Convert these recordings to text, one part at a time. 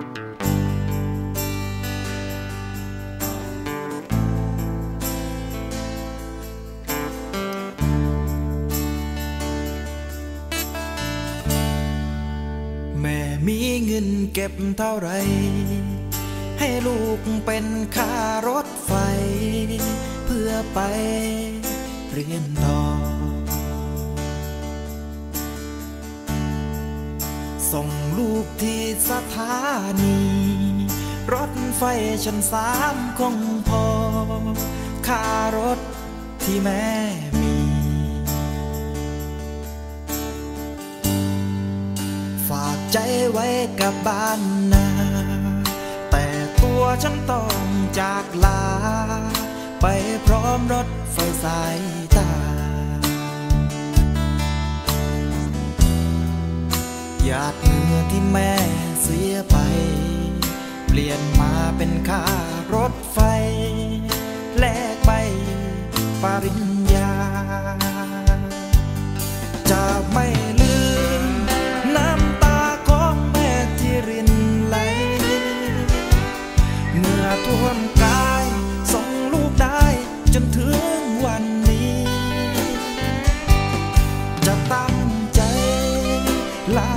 แม่มีเงินเก็บเท่าไร ให้ลูกเป็นค่ารถไฟ เพื่อไปเรียนต่อ ส่งลูกที่สถานี รถไฟชั้นสามคงพอ ค่ารถที่แม่มี ฝากใจไว้กับบ้านนา แต่ตัวฉันต้องจากลา ไปพร้อมรถไฟสายตา หยาดเหงื่อที่แม่เสียไป เปลี่ยนมาเป็นค่ารถไฟ แลกไปปริญญา จะไม่ลืม น้ำตาของแม่ที่รินไหล เมื่อท่วมกายส่งลูกได้จนถึงวันนี้ จะตั้งใจลา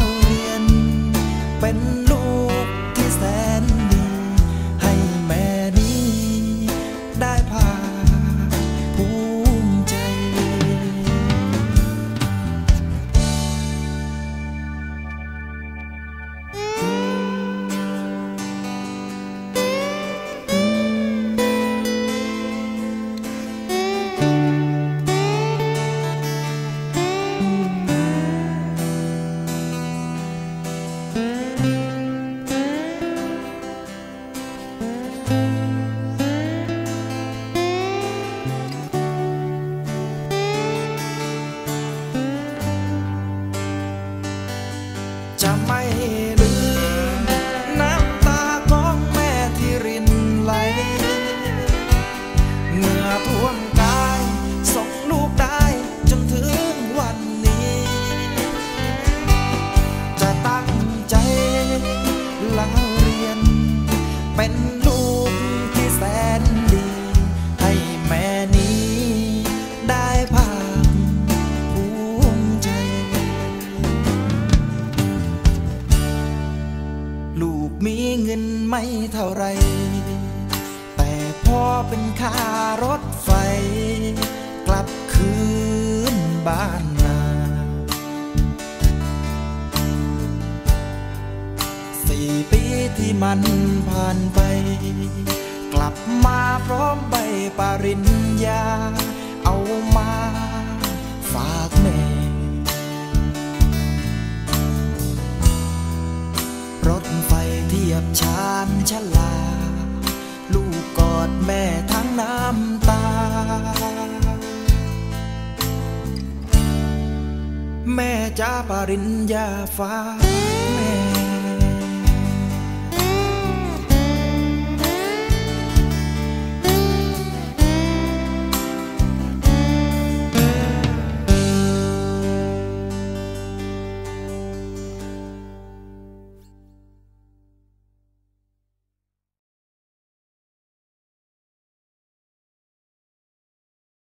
จะไม่ลืม น้ำตาของแม่ที่รินไหลเหงื่อท่วมกายส่งลูกได้จนถึงวันนี้ จะตั้งใจแล้วเรียนเป็น ไม่เท่าไร แต่พอเป็นค่ารถไฟ กลับคืนบ้านนา สี่ปีที่มันผ่านไป กลับมาพร้อมใบปริญญา เอามาฝากแม่ ไฟเทียบชานชลา ลูกกอดแม่ทั้งน้ำตา แม่จ้าปริญญาฟ้าแม่